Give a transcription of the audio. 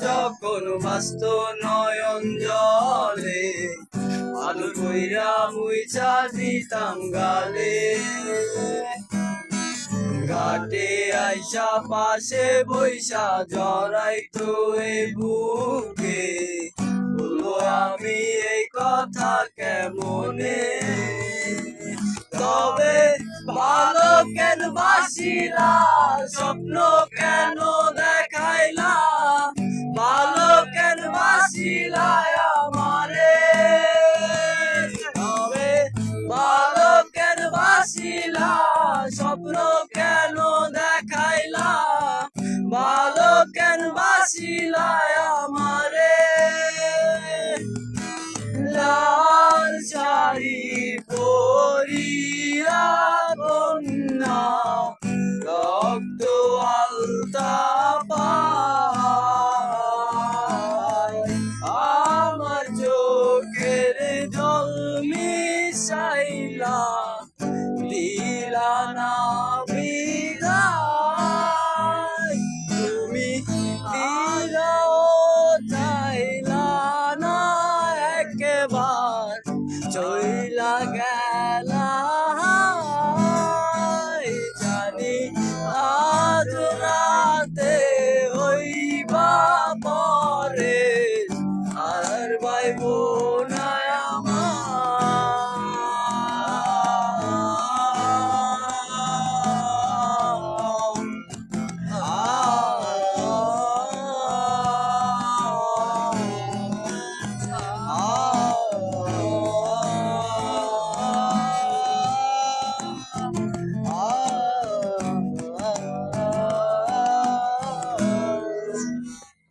যখন বাস্ত নয়ন জলে, আলু কইরা মুইচা দিতাম গালে। ঘাটে আইসা পাশে বৈশা জড়াই তো এ বুকে। বলব, আমি এই কথা কেমনে? তবে ভালো কেন বাসিলা, স্বপ্ন কেন এবার চইলা গেল